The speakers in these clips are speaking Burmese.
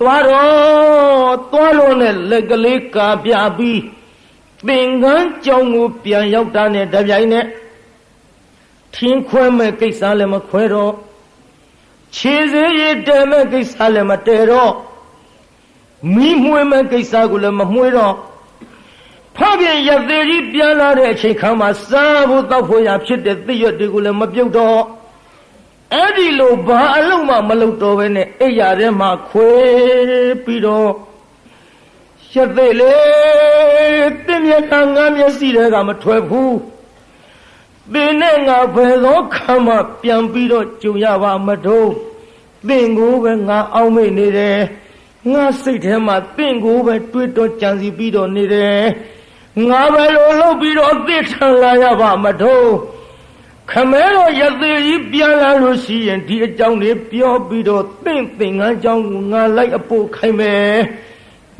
သွားတော့သွားလို့နဲ့လက်ကလေးကာပြပြီးသင်္ကန်းကြောင်ကိုပြန်ရောက်တာနဲ့တပြိုင်နက်ထင်းခွဲမဲ့ကိစ္စလည်းမခွဲတော့ခြေစည်းရတဲမဲ့ကိစ္စလည်းမတဲတော့မိမွေးမဲ့ကိစ္စကိုလည်းမမွေးတော့ဖခင်ရသေးကြီးပြန်လာတဲ့အချိန်ခါမှာစားဖို့တောက်ဖို့ရဖြစ်တဲ့သိရွက်တွေကိုလည်းမပြုတ်တော့ အဲ့ဒီလိုဘာအလုံးမှမလုပ်တော့ဘဲနဲ့အိယာထဲမှာခွေပြီးတော့ရသေးလေတင်းမျက်နှာငါမျက်စိတွေကမထွက်ဘူးသင်နဲ့ငါဘယ်သောခံမှပြန်ပြီးတော့ကြုံရပါမတော့သင်ကိုပဲငါအောက်မေ့နေတယ်ငါစိတ်ထဲမှာသင်ကိုပဲတွေးတော့ကြံစီပြီးတော့နေတယ်ငါပဲလိုလုပ်ပြီးတော့သိထန်လာရပါမတော့ ခမဲတော်ရသေးကြီးပြန်လာလို့ရှိရင်ဒီအကြောင်းလေးပြောပြီးတော့သင်သင်ငန်းကြောင်းကိုငါလိုက်အပို့ခိုင်းမယ်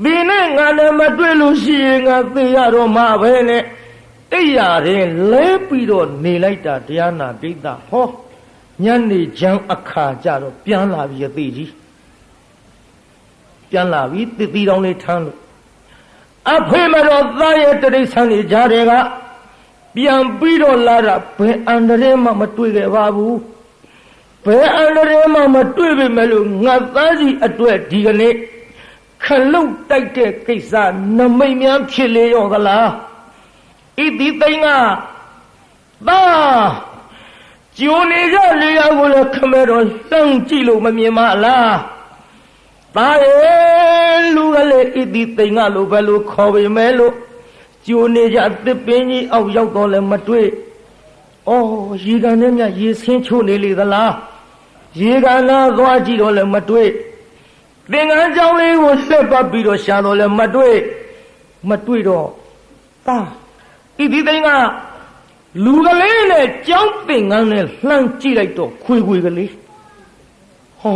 ဒီနဲ့ငါလည်းမတွေ့လို့ရှိရင်ငါသိရတော့မှာပဲနဲ့အိယာရင်လဲပြီးတော့နေလိုက်တာတရားနာဒိဋ္ဌဟောညနေချမ်းအခါကြတော့ပြန်လာပြီရသေးကြီးပြန်လာပြီတတိတောင်းလေးထမ်းလို့အဖေမတော်သားရဲ့တရိษံနေကြတဲ့က ပြန်ပြီးတော့လာတာဘယ်အန္တရာယ်မှမတွေ့ခဲ့ပါဘူးဘယ်အန္တရာယ်မှမတွေ့ပေမဲ့လို့ငါသားစီအတွက်ဒီကနေ့ခလုတ်တိုက်တဲ့ကိစ္စနမိတ်များဖြစ်လေရောသလားဣတိသိန်းကသာကျိုးနေကြလေရကိုလည်းခမဲတော်လှမ်းကြည့်လို့မမြင်ပါလားသာရဲ့လူကလေးဣတိသိန်းကလို့ပဲလို့ခေါ်ပေမဲ့လို့ ကျိုးနေကြသစ်ပင်ကြီးအောက်ရောက်တော့လည်းမတွေ့။အော်ရေကန်နဲ့မြရေဆင်းချိုးနေလေသလား။ရေကန်နာသွားကြည့်တော့လည်းမတွေ့။သင်္ကန်းကြောင်းလေးကိုလှက်ပတ်ပြီးတော့ရှာတော့လည်းမတွေ့။မတွေ့တော့သာဣတိသိန်းကလူကလေးနဲ့ကြောင်းသင်္ကန်းနဲ့လှမ်းကြည့်လိုက်တော့ခွေခွေကလေး။ဟော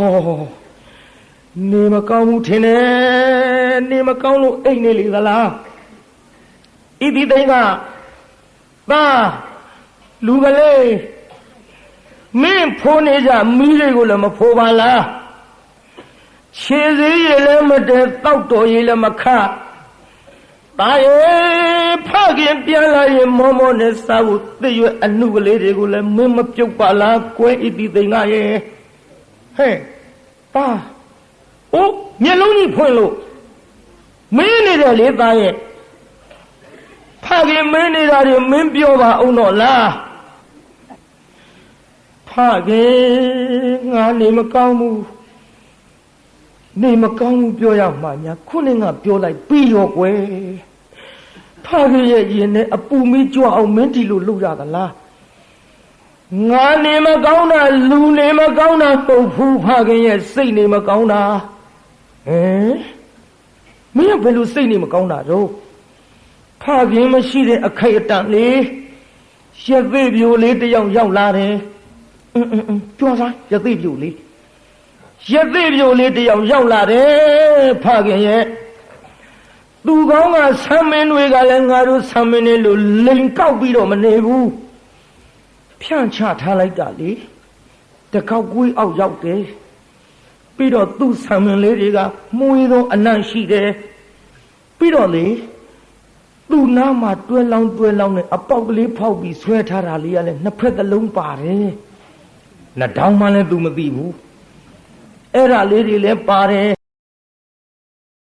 နေမကောင်းဘူးထင်တယ်နေမကောင်းလို့အိတ်နေလေသလား ဣတိသိန်းကသာလူကလေးမင်းဖိုးနေကြမီးတွေကိုလည်းမဖိုးပါလားခြေစည်းရည်လည်းမတည်တောက်တော်ရည်လည်းမခတာရဲ့ဖခင်ပြန်လာရင်မောမောနဲ့စားဖို့သိရွယ်အနုကလေးတွေကိုလည်းမင်းမပြုတ်ပါလားကွဲဣတိသိန်းကရဲ့ဟဲ့ပါ။အိုးမျက်လုံးကြီးဖွင့်လို့မင်းနေတယ်လေသားရဲ့ ဖခင်မင်းနေတာတွေမင်းပြောပါအောင်တော့လားဖခင်ငါနေမကောင်းဘူးနေမကောင်းဘူးပြောရမှာညာခုနေငါပြောလိုက်ပြီးရောကွယ်ဖခင်ရဲ့ရင်နဲ့အပူမီးကြွအောင်မင်းဒီလိုလုပ်ရသလားငါနေမကောင်းတာလူနေမကောင်းတာပုတ်ဖူးဖခင်ရဲ့စိတ်နေမကောင်းတာဟမ်မင်းကဘယ်လိုစိတ်နေမကောင်းတာတော့ ဖခင်မရှိတဲ့အခိုက်အတန့်လေးရသေးပြိုလေးတယောက်ရောက်လာတယ်အင်းအင်းအင်းကြွားစားရသေးပြိုလေးရသေးပြိုလေးတယောက်ရောက်လာတယ်ဖခင်ရဲ့သူကောင်းကဆမ်းမင်းတွေကလည်းငါတို့ဆမ်းမင်းတွေလိုလိန်ကောက်ပြီးတော့မနေဘူးဖြန့်ချထားလိုက်တာလေတကောက်ကွေးအောက်ရောက်တယ်ပြီးတော့သူ့ဆံမင်လေးတွေကမှုေးသောအနံ့ရှိတယ်ပြီးတော့လေ သူ့နားမှာတွဲလောင်းတွဲလောင်းနဲ့အပေါက်ကလေးဖောက်ပြီးဆွဲထားတာလေးကလည်းနှစ်ဖက်သလုံးပါတယ်နှတောင်းမှလည်းသူမသိဘူးအဲ့ဒါလေးတွေလည်းပါတယ်